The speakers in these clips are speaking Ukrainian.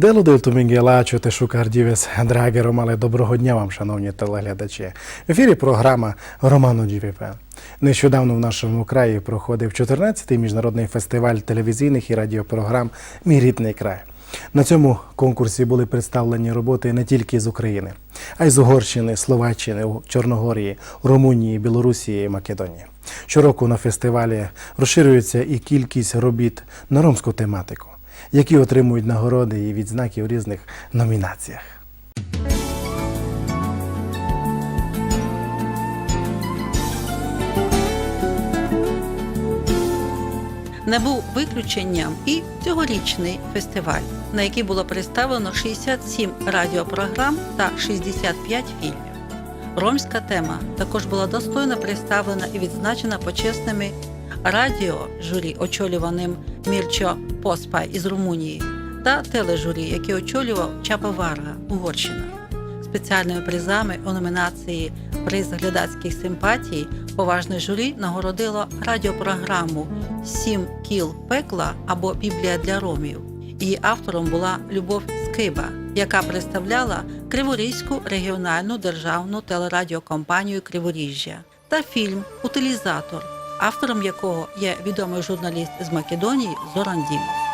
Дело дельту Мінгелачу те шукардівець Драге Ромале. Доброго дня вам, шановні телеглядачі. В ефірі програма Роману ДВП. Нещодавно в нашому краї проходив 14-й міжнародний фестиваль телевізійних і радіопрограм Мій рідний край. На цьому конкурсі були представлені роботи не тільки з України, а й з Угорщини, Словаччини, Чорногорії, Румунії, Білорусі і Македонії. Щороку на фестивалі розширюється і кількість робіт на ромську тематику, які отримують нагороди і відзнаки у різних номінаціях. Не був виключенням і цьогорічний фестиваль, на який було представлено 67 радіопрограм та 65 фільмів. Ромська тема також була достойно представлена і відзначена почесними радіожурі, очолюваним Мірчо Поспай із Румунії, та тележурі, яке очолював Чапа Варга, Угорщина. Спеціальними призами у номінації Приз глядацьких симпатій поважне журі нагородило радіопрограму Сім кіл пекла або Біблія для ромів. Її автором була Любов Скиба, яка представляла Криворізьку регіональну державну телерадіокомпанію Криворіжжя та фільм Утилізатор, автором якого є відомий журналіст з Македонії Зоран Дімов.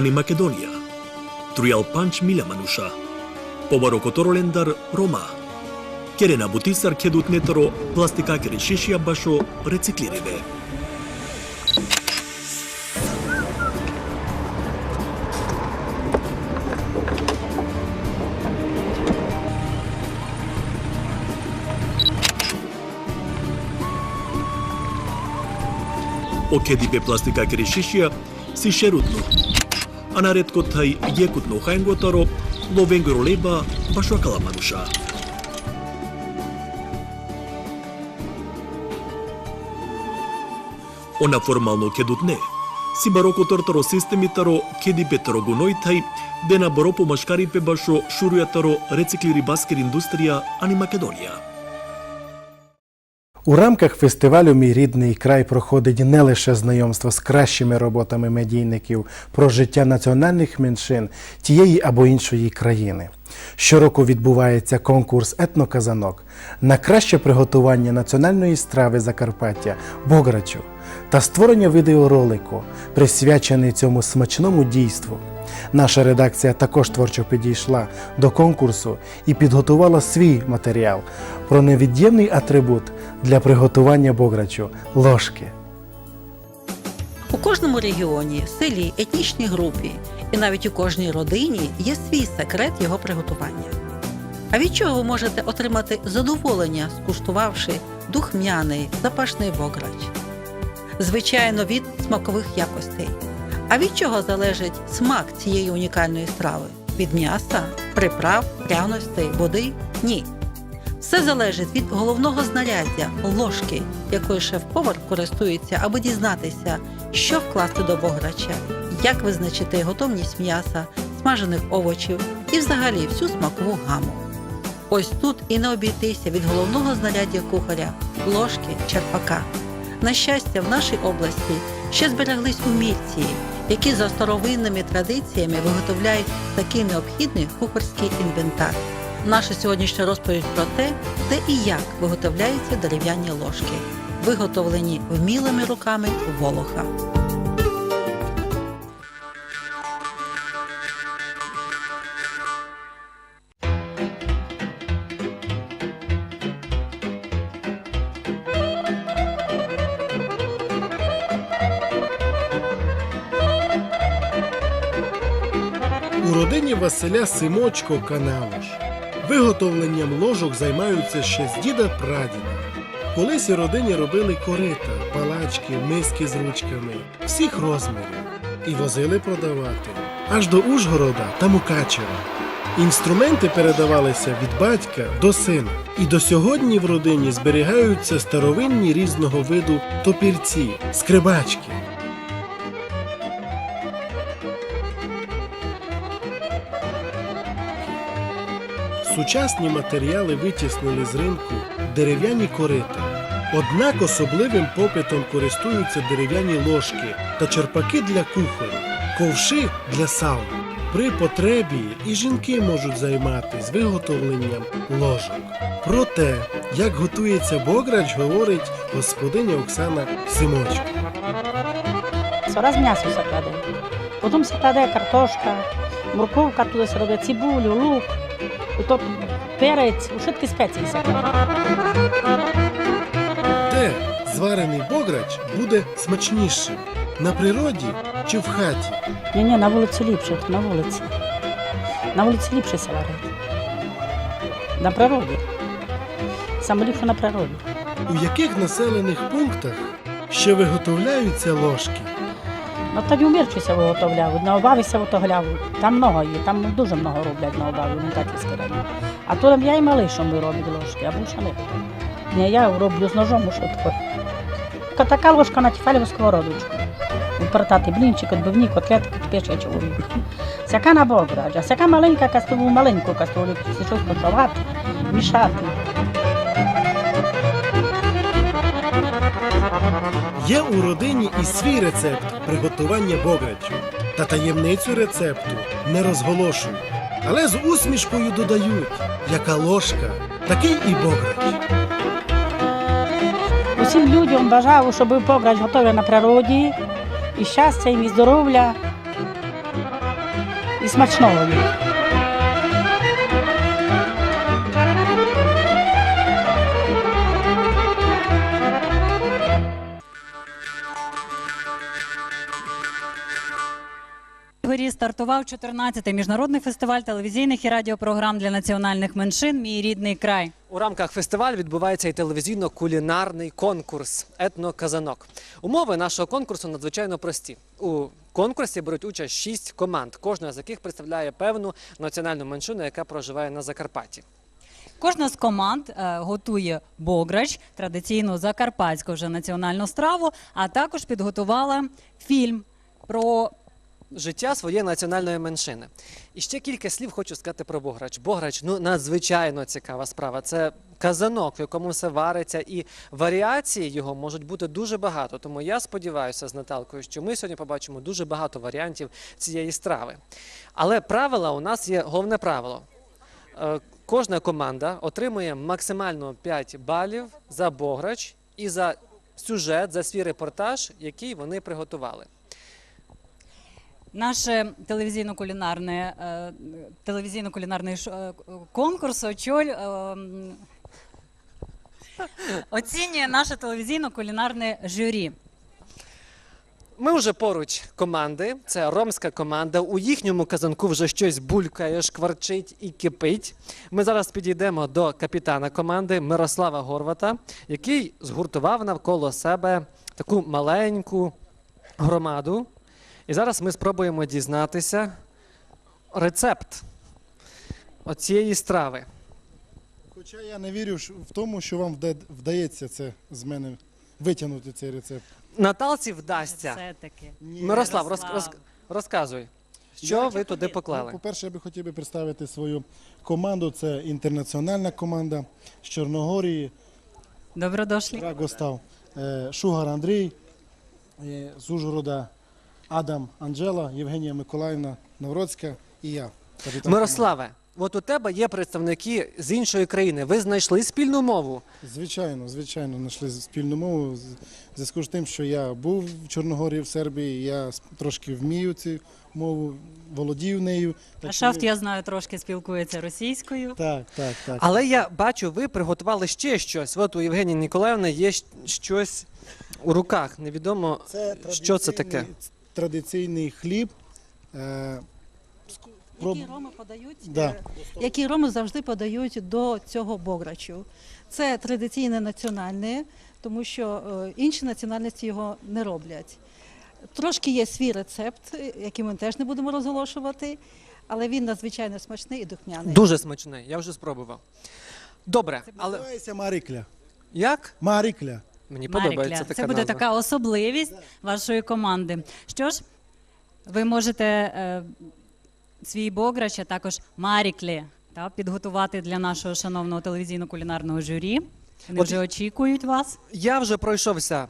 Ani Makedonia, Τριαλπάνς μίλα Мануша, Побарокоторо лендар Рома. Керена бутисар кедут Нетаро пластика кере шишија башо рециклиреве. Океди бе пластика кере шишија си шерутно анареткотай екут во ловенгоро леба башвакаламануша она формално кедутне сибарокотортаро системитаро кедипетаро тај дена боропо машкарипе башо шурујатаро рециклири баскер индустрија ани македонија. У рамках фестивалю Мій рідний край проходить не лише знайомство з кращими роботами медійників про життя національних меншин тієї або іншої країни. Щороку відбувається конкурс етноказанок на краще приготування національної страви Закарпаття Бограчу та створення відеоролику, присвячений цьому смачному дійству. Наша редакція також творчо підійшла до конкурсу і підготувала свій матеріал про невід'ємний атрибут для приготування бограчу ложки. У кожному регіоні, селі, етнічній групі і навіть у кожній родині є свій секрет його приготування. А від чого ви можете отримати задоволення, скуштувавши духмяний запашний бограч? Звичайно, від смакових якостей. А від чого залежить смак цієї унікальної страви? Від м'яса, приправ, пряностей, води? Ні. Все залежить від головного знаряддя ложки, якою шеф-повар користується, аби дізнатися, що вкласти до бограча, як визначити готовність м'яса, смажених овочів і взагалі всю смакову гаму. Ось тут і не обійтися від головного знаряддя кухаря ложки черпака. На щастя, в нашій області ще збереглись умільці, які за старовинними традиціями виготовляють такий необхідний кухарський інвентар. Наша сьогоднішня розповідь про те, де і як виготовляються дерев'яні ложки, виготовлені вмілими руками Волоха. У Василя Симочко Каналуш. Виготовленням ложок займаються ще з діда прадіда. Колись у родині робили корита, палачки, миски з ручками, всіх розмірів, і возили продавати аж до Ужгорода та Мукачева. Інструменти передавалися від батька до сина, і до сьогодні в родині зберігаються старовинні різного виду топірці, скрибачки. Сучасні матеріали витіснили з ринку дерев'яні корита. Однак особливим попитом користуються дерев'яні ложки та черпаки для кухонь, ковши для сауни. При потребі і жінки можуть займатися виготовленням ложок. Про те, як готується бограч, говорить господиня Оксана Симочко. Раз м'ясо се кладе. Потім се картошка, морковка туди робить, цибулю, лук, і то перець, všetky спеції се кладе. Де зварений бограч буде смачнішим? На природі чи в хаті? Ні, ні, на вулиці ліпше, на вулиці. На вулиці ліпше се варить. На природі. Саме ліпше на природі. У яких населених пунктах ще виготовляються ложки? Ну тоді у виготовляють, на обаві се виготовляють. Там много є, там дуже много роблять на обаві, не так і районі. А то я і малий, що ми робимо ложки, а більше не. Ні, я роблю з ножом швидко. Ка- Така ложка на тефаліву сковородочку. Впертати блінчик, відбивні, котлетки, пече чоловік. Сяка на бограч, сяка маленька каструлю, маленьку каструлю, щось почувати, мішати. Є у родині і свій рецепт приготування бограчу. Та таємницю рецепту не розголошують. Але з усмішкою додають, яка ложка, такий і бограч. Усім людям бажаю, щоб був пограч готовий на природі, і щастя, і здоров'я, і смачного Горі стартував 14-й міжнародний фестиваль телевізійних і радіопрограм для національних меншин Мій рідний край. У рамках фестивалю відбувається і телевізійно-кулінарний конкурс Етноказанок. Умови нашого конкурсу надзвичайно прості. У конкурсі беруть участь шість команд, кожна з яких представляє певну національну меншину, яка проживає на Закарпатті. Кожна з команд е, готує бограч, традиційну закарпатську вже національну страву, а також підготувала фільм про Життя своєї національної меншини. І ще кілька слів хочу сказати про Бограч. Бограч ну надзвичайно цікава справа. Це казанок, в якому все вариться, і варіації його можуть бути дуже багато. Тому я сподіваюся з Наталкою, що ми сьогодні побачимо дуже багато варіантів цієї страви. Але правила у нас є головне правило. Е, Кожна команда отримує максимально 5 балів за Бограч і за сюжет, за свій репортаж, який вони приготували. Наше телевізійно-кулінарне е, телевізійно-кулінарний е, конкурс очоль. е, Оцінює наше телевізійно-кулінарне журі. Ми вже поруч команди. Це ромська команда. У їхньому казанку вже щось булькає, шкварчить і кипить. Ми зараз підійдемо до капітана команди Мирослава Горвата, який згуртував навколо себе таку маленьку громаду. І зараз ми спробуємо дізнатися рецепт оцієї страви. Хоча я не вірю в тому, що вам вда- вдається це з мене витягнути цей рецепт. Наталці вдасться. Все-таки. Ні. Мирослав, роз, роз, розказуй, що Я- ви туди Ну, поклали? по-перше, я би хотів би представити свою команду. Це інтернаціональна команда з Чорногорії, Добродошлі. Рагостав, е, Шугар Андрій, е, з Ужгорода Адам Анджела, Євгенія Миколаївна Навроцька і я. капітан Мирославе, от у тебе є представники з іншої країни. Ви знайшли спільну мову. Звичайно, звичайно, знайшли спільну мову. З- В зв'язку з тим, що я був в Чорногорії, в Сербії, я с- трошки вмію цю мову, володію нею. А що Шафт, ми- я знаю, трошки спілкується російською. Так, так, так. Але я бачу, ви приготували ще щось. От у Євгенії Ніколаївни є щ- щось у руках. Невідомо, Це що це таке. традиційний- Традиційний хліб. Е, Які роми подають, Да. е, які роми завжди подають до цього бограчу. Це традиційне національне, тому що е, інші національності його не роблять. Трошки є свій рецепт, який ми теж не будемо розголошувати, але він надзвичайно смачний і духмяний. Дуже смачний, я вже спробував. Добре, але Називається Марикля. як? Марикля. Мені подобається Марикля. така Це буде назва. така особливість вашої команди. Що ж, ви можете е, свій бограч, а також Маріклі та, підготувати для нашого шановного телевізійно-кулінарного журі. Вони От- вже очікують вас. Я вже пройшовся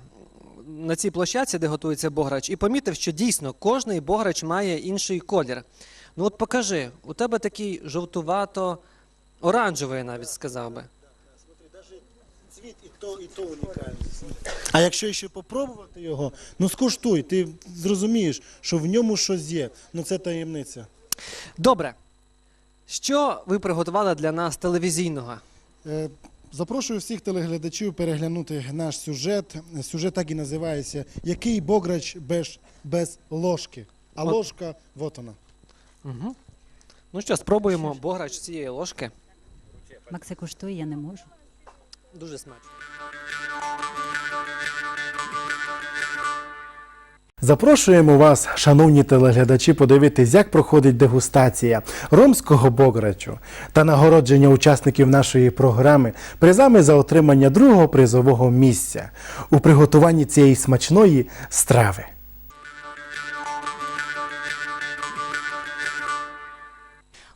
на цій площадці, де готується бограч, і помітив, що дійсно кожний бограч має інший колір. Ну от покажи, у тебе такий жовтувато-оранжевий, я навіть сказав би. Цвіт і то, і то унікальний. А якщо ще попробувати його, ну скуштуй, ти зрозумієш, що в ньому щось є. Ну це таємниця. Добре. Що ви приготували для нас телевізійного? Е, Запрошую всіх телеглядачів переглянути наш сюжет. Сюжет так і називається Який бограч без, без ложки? А От. ложка, вот вона. Угу. Ну що, спробуємо бограч цієї ложки. Макси куштує, я не можу. Дуже смачно. Запрошуємо вас, шановні телеглядачі, подивитись, як проходить дегустація ромського бограчу та нагородження учасників нашої програми призами за отримання другого призового місця у приготуванні цієї смачної страви.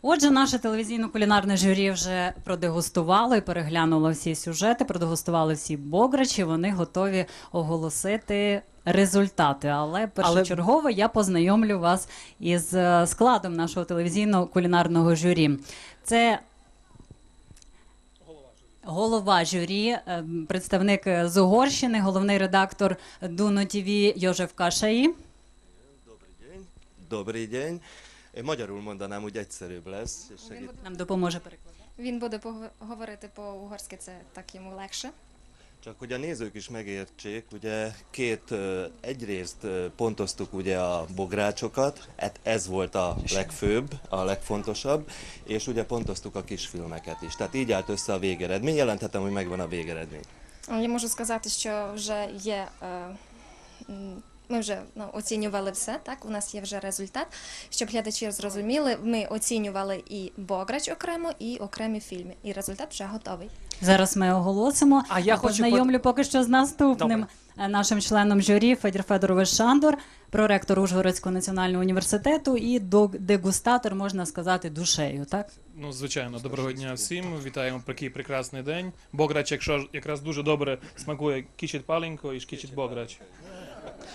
Отже, наше телевізійно-кулінарне журі вже продегустувало і переглянуло всі сюжети, продегустували всі бограчі. Вони готові оголосити результати. Але першочергово я познайомлю вас із е, складом нашого телевізійно-кулінарного журі. Це Голова журі, е, представник з Угорщини, головний редактор Дуно ТВ Йожеф Кашаї. Добрий день. Добрий день. Én Magyarul mondanám, úgy egyszerűbb lesz. És segít. Нам допоможе перекладати. Він буде погов- говорити по-угорськи, це так йому легше. Csak hogy a nézők is megértsék, ugye két, ö, egyrészt ö, pontoztuk ugye a bográcsokat, hát ez volt a legfőbb, a legfontosabb, és ugye pontoztuk a kisfilmeket is. Tehát így állt össze a végeredmény, jelenthetem, hogy megvan a végeredmény. Я можу сказати, що вже є. е, м, Ми вже ну, оцінювали все, так? У нас є вже результат. Щоб глядачі зрозуміли, ми оцінювали і Бограч окремо, і окремі фільми. І результат вже готовий. Зараз ми оголосимо. А я хочу познайомлю поки що з наступним е, нашим членом журі Федір Федорович Шандор, проректор Ужгородського національного університету і дегустатор, можна сказати, душею. Так Ну, звичайно, доброго дня всім. Вітаємо про такий прекрасний день. Бограч, якщо ж якраз дуже добре смакує кічить паленько і шкічить бограч.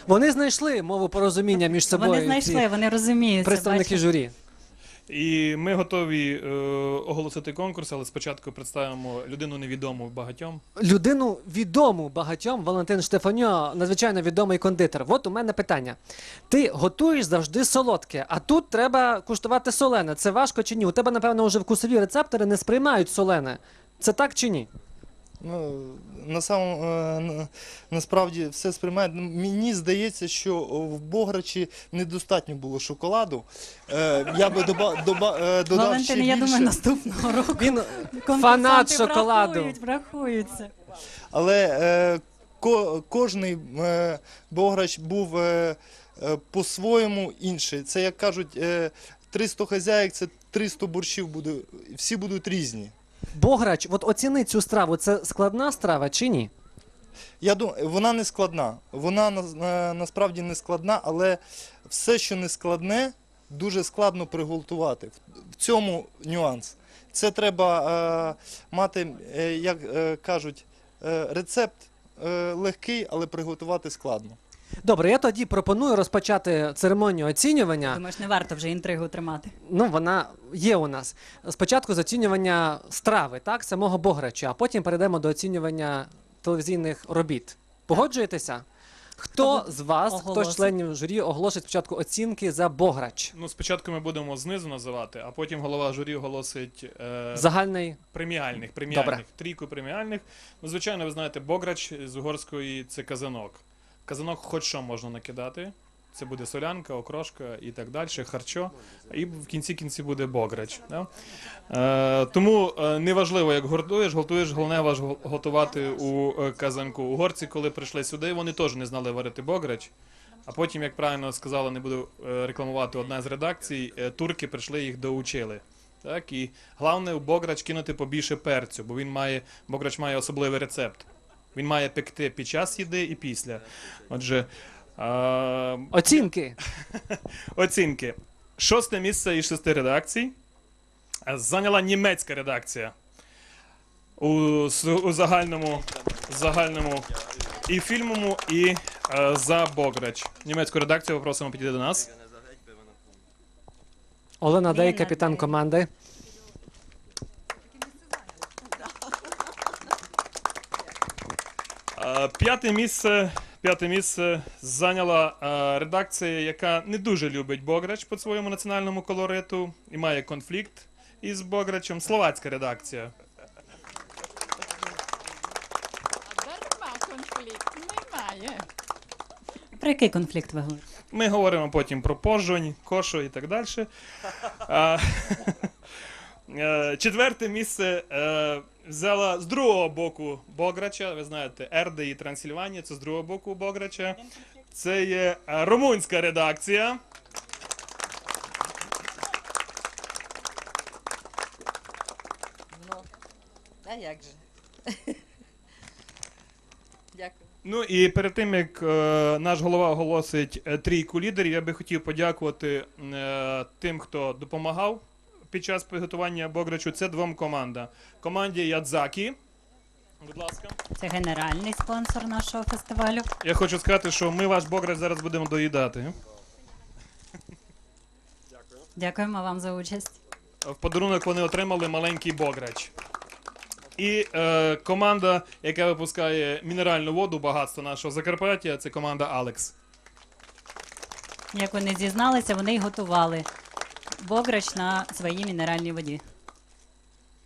Вони знайшли мову порозуміння між собою. вони ці знайшли, вони розуміють. представники журі. І ми готові е, оголосити конкурс, але спочатку представимо людину невідому багатьом. Людину відому багатьом Валентин Штефаньо, надзвичайно відомий кондитер. От у мене питання. Ти готуєш завжди солодке, а тут треба куштувати солене. Це важко чи ні? У тебе, напевно, вже вкусові рецептори не сприймають солене. Це так чи ні? Ну, на самом, е, на- насправді все сприймає. Ну, Мені здається, що в Бограчі недостатньо було шоколаду. Е, Я би доба, доба, е, додав ще Валентин, я думаю, наступного року Він фанат шоколаду. Врахують, врахуються. але е, ко, кожний е, Бограч був е, е, по-своєму інший. Це, як кажуть, е, 300 хазяїк, це 300 борщів буде, всі будуть різні. Бограч, от оціни цю страву. Це складна страва чи ні? Я думаю, вона не складна. Вона на- на- насправді не складна, але все, що не складне, дуже складно приготувати. В- В цьому нюанс. Це треба е, мати, е, як е, кажуть, е, рецепт е, легкий, але приготувати складно. Добре, я тоді пропоную розпочати церемонію оцінювання. Думаєш, не варто вже інтригу тримати. Ну, вона є у нас. Спочатку з оцінювання страви, так, самого Бограча, а потім перейдемо до оцінювання телевізійних робіт. Погоджуєтеся? Хто з вас, хто з оголосить? членів журі, оголосить спочатку оцінки за Бограч? Ну, спочатку ми будемо знизу називати, а потім голова журі оголосить е, Загальний. преміальних, преміальних, Добре. трійку преміальних. Ну, звичайно, ви знаєте, бограч з угорської це казанок. Казанок хоч що можна накидати. це буде солянка, окрошка і так далі, харчо, і в кінці кінці буде бограч. Да? Е, тому е, неважливо, як готуєш, готуєш, головне важ готувати у е, казанку. Угорці, коли прийшли сюди, вони теж не знали варити бограч. А потім, як правильно сказала, не буду е, рекламувати одна з редакцій, турки прийшли їх доучили. Так, і головне у бограч кинути побільше перцю, бо він має, бограч має особливий рецепт. Він має пекти під час їди і після. Отже, е, Оцінки. оцінки. Шосте місце із шести редакцій зайняла німецька редакція. У, у загальному, загальному і фільмовому, і е, за Бограч. Німецьку редакцію попросимо підійти до нас. Олена Дей, капітан команди. П'яте місце, п'яте місце зайняла е, редакція, яка не дуже любить Бограч по своєму національному колориту і має конфлікт із Бограчем. Словацька редакція. Про який конфлікт ви говорите? Ми говоримо потім про пожонь, кошу і так далі. Е, Четверте місце е, взяла з другого боку Бограча. Ви знаєте, Ерде і Трансильванія це з другого боку Бограча. Це є е, румунська редакція. Ну, А як же? Дякую. Ну і перед тим як е, наш голова оголосить е, трійку лідерів, я би хотів подякувати е, тим, хто допомагав під час приготування Бограчу. Це двом командам. Команді Ядзакі. Будь ласка. Це генеральний спонсор нашого фестивалю. Я хочу сказати, що ми ваш Бограч зараз будемо доїдати. Дякуємо вам за участь. В подарунок вони отримали маленький Бограч. І е, команда, яка випускає мінеральну воду, багатство нашого Закарпаття, це команда Алекс. Як вони зізналися, вони й готували бограч на своїй мінеральній воді.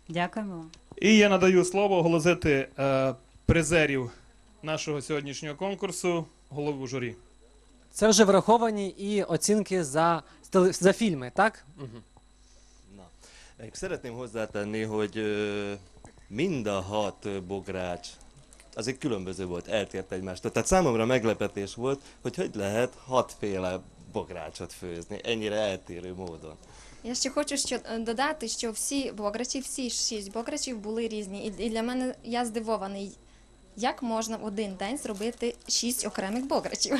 Дякуємо вам. І я надаю слово оголосити е, призерів нашого сьогоднішнього конкурсу голову журі. Це вже враховані і оцінки за, теле- за фільми, так? Угу. Na, szeretném hozzátenni, hogy ö, mind a hat ö, bogrács azért különböző volt, eltért egymástól. Tehát számomra meglepetés volt, hogy hogy lehet hatféle bográcsot főzni, ennyire eltérő módon. Я ще хочу що, е, додати, що всі бограчі, всі шість бограчів були різні. І, і для мене я здивований, як можна в один день зробити шість окремих бограчів.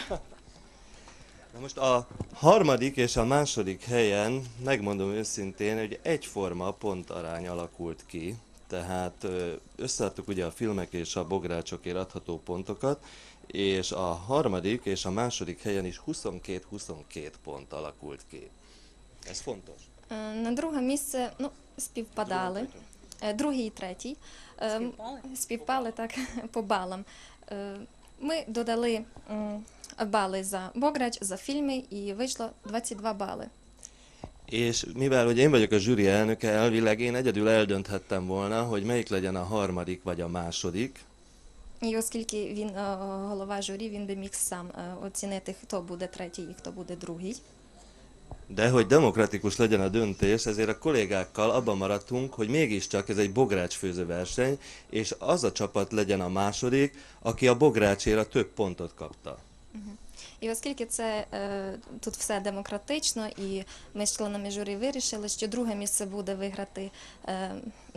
Na most a harmadik és a második helyen, megmondom őszintén, hogy egyforma pontarány alakult ki, tehát összeadtuk ugye a filmek és a bográcsokért adható pontokat, és a harmadik és a második helyen is 22-22 pont alakult ki. Ez fontos. Е, На друге місце ну, співпадали. Е, Другий і третій. Е, м, Співпали так по балам. Е, Ми додали м, бали за бограч, за фільми, і вийшло 22 бали. És mivel hogy én vagyok a zsűri elnöke, elvileg én egyedül eldönthettem volna, hogy melyik legyen a harmadik vagy a második. І оскільки він е, голова журі, він би міг сам е, оцінити, хто буде третій і хто буде другий. De hogy demokratikus legyen a döntés, ezért a kollégákkal abban maradtunk, hogy mégiscsak ez egy bográcsfőző verseny, és az a csapat legyen a második, aki a bográcsért a több pontot kapta. І оскільки це е, тут все демократично, і ми з членами журі вирішили, що друге місце буде виграти е,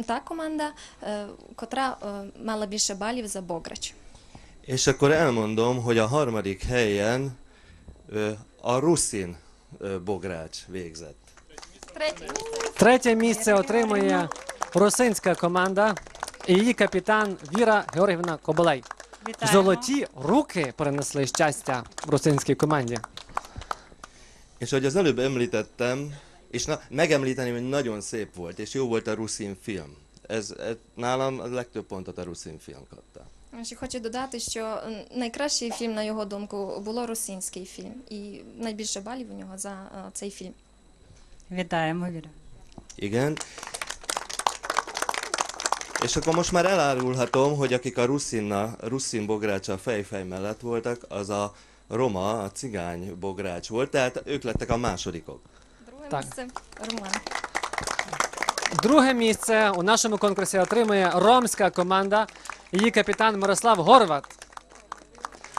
та команда, е, котра е, мала більше балів за Бограч. És akkor elmondom, hogy a harmadik helyen a Ruszin bogrács végzett. Третє місце отримує русинська команда і її капітан Віра Георгівна Коболей. Вітаємо. Золоті руки принесли щастя русинській команді. És ahogy az előbb említettem, és na, megemlíteni, hogy nagyon szép volt, és jó volt a Ruszin film. Ez, ez nálam a legtöbb pontot a Ruszin film kapta. Ще хочу додати, що найкращий фільм, на його думку, було русинський фільм, і найбільше балів у нього за е, цей фільм. Вітаємо, Віра. Igen. És akkor most már elárulhatom, hogy akik a Ruszinna, Russzin bográcsa fejfej mellett voltak, az a roma, a cigány bogrács volt, tehát ők lettek a másodikok. Друге Так. місце Роман. Друге місце у нашому конкурсі отримує ромська команда. Її капітан Мирослав Горват.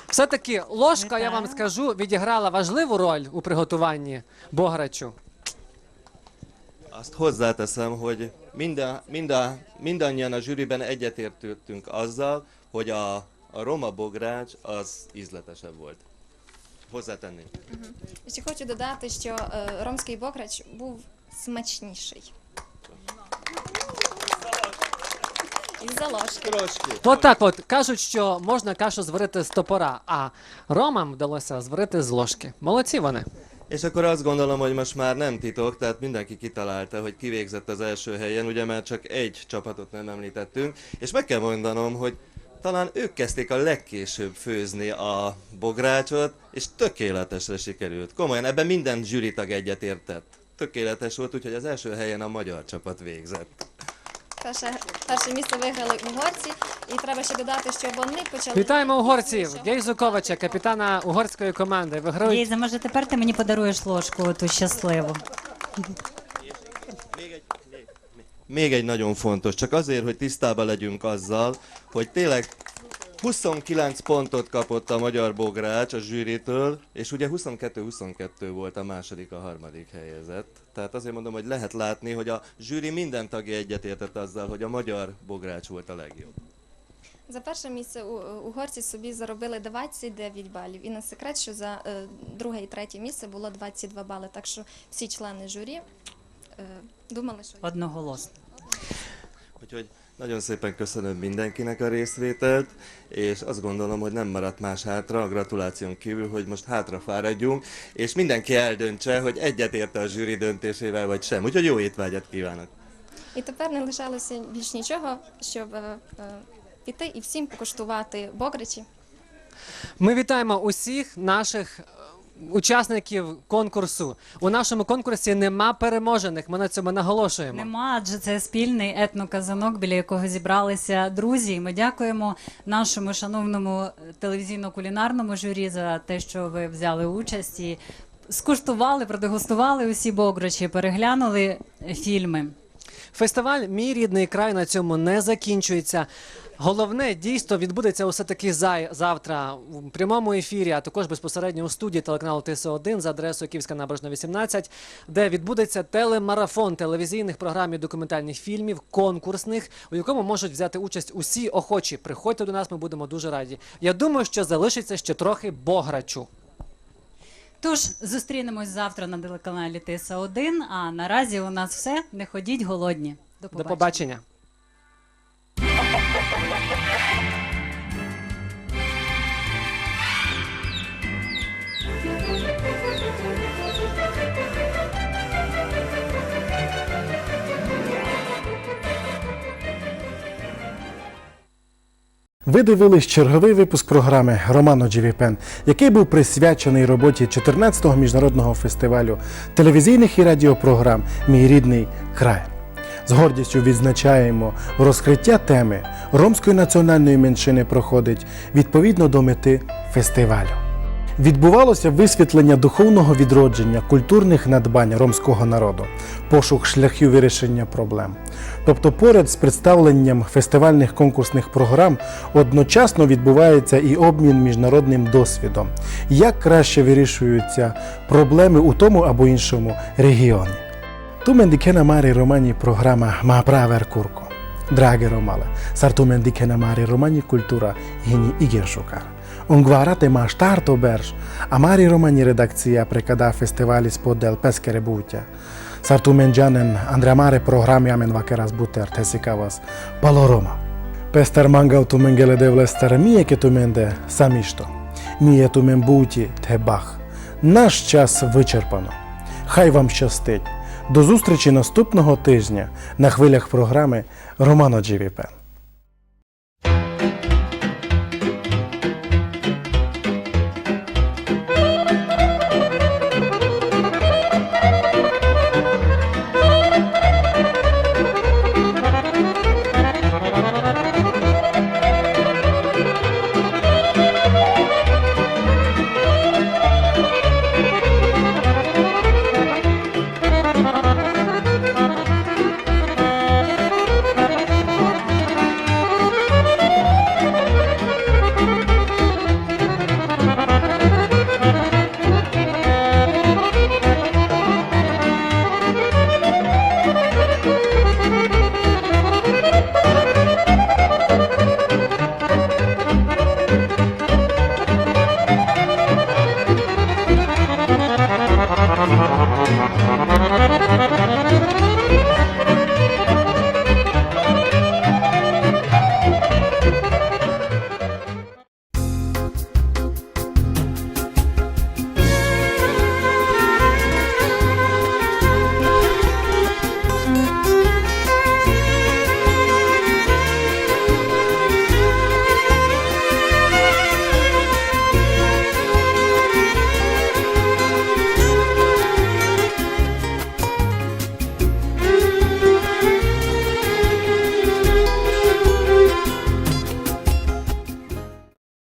Все-таки ложка, я вам скажу, відіграла важливу роль у приготуванні бограчу. Azt hozzáteszem, hogy minden, minden, mindannyian a zsűriben egyetértettünk azzal, hogy a, a roma bogrács az ízletesebb volt. Hozzátenném. І ще хочу додати, що е, ромський бограч був смачніший. І за ложки. От так от кажуть, що можна кашу зварити з топора, а ромам вдалося зварити з ложки. Молодці вони. És akkor azt gondolom, hogy most már nem titok, tehát mindenki kitalálta, hogy kivégzett az első helyen, ugye mert csak egy csapatot nem említettünk, és meg kell mondanom, hogy talán ők kezdték a legkésőbb főzni a bográcsot, és tökéletesre sikerült. Komolyan, ebben minden zsűritag egyetértett. Tökéletes volt, úgyhogy az első helyen a magyar csapat végzett. Перше, перше місце виграли угорці, і треба ще додати, що вони почали. Вітаємо угорців! Гейзуковича, капітана угорської команди. Виграють Гейза, може тепер ти мені подаруєш ложку ту щасливу. Még egy nagyon fontos, csak azért, hogy tisztában legyünk azzal, hogy tényleg 29 pontot kapott a magyar bogrács a zsűritől, és ugye 22-22 volt a második, a harmadik helyezett. Tehát azért mondom, hogy lehet látni, hogy a zsűri minden tagja egyetértett azzal, hogy a magyar bogrács volt a legjobb. За перше місце у- угорці собі заробили 29 балів. І не секрет, що за е, друге і третє місце було 22 бали. Так що всі члени журі е, думали, що Одноголосно. Úgyhogy nagyon szépen köszönöm mindenkinek a részvételt, és azt gondolom, hogy nem maradt más hátra a gratuláción kívül, hogy most hátra fáradjunk, és mindenki eldöntse, hogy egyetérte a zsűri döntésével, vagy sem. Úgyhogy jó étvágyat kívánok! І тепер не лишалося більш нічого, щоб е, е, піти і всім покуштувати бограчі. Ми вітаємо усіх наших е, учасників конкурсу. У нашому конкурсі нема переможених. Ми на цьому наголошуємо. Нема, адже це спільний етноказанок, біля якого зібралися друзі. І Ми дякуємо нашому шановному телевізійно-кулінарному журі за те, що ви взяли участь і скуштували, продегустували усі бограчі, переглянули фільми. Фестиваль Мій рідний край на цьому не закінчується. Головне дійство відбудеться усе таки завтра в прямому ефірі, а також безпосередньо у студії телеканалу ТС1 за адресою Київська набережна 18, де відбудеться телемарафон телевізійних програм і документальних фільмів, конкурсних, у якому можуть взяти участь усі охочі. Приходьте до нас, ми будемо дуже раді. Я думаю, що залишиться ще трохи бограчу. Тож зустрінемось завтра на телеканалі Тиса 1 А наразі у нас все. Не ходіть голодні. До До побачення. Ви дивились черговий випуск програми Романо Джівіпен, який був присвячений роботі 14-го міжнародного фестивалю телевізійних і радіопрограм Мій рідний край. З гордістю відзначаємо розкриття теми ромської національної меншини проходить відповідно до мети фестивалю. Відбувалося висвітлення духовного відродження культурних надбань ромського народу, пошук шляхів вирішення проблем. Тобто, поряд з представленням фестивальних конкурсних програм одночасно відбувається і обмін міжнародним досвідом, як краще вирішуються проблеми у тому або іншому регіоні. Tu mendikena mari romani programa ma praver kurko. Drage romale, sar tu mendikena mari romani iger szukar. Ungvarate ma starto berż, a mari romani redakcja prekada festivalis podel peskere butia. Sar tu menjanen andramare programi amen vakeras buter tesikavas paloroma. Pester mangal tu mengele devlester mie ke tu mende самішто. Міє tu men буті те бах. Наш час вичерпано. Хай вам щастить. До зустрічі наступного тижня на хвилях програми Романо Джівіпен.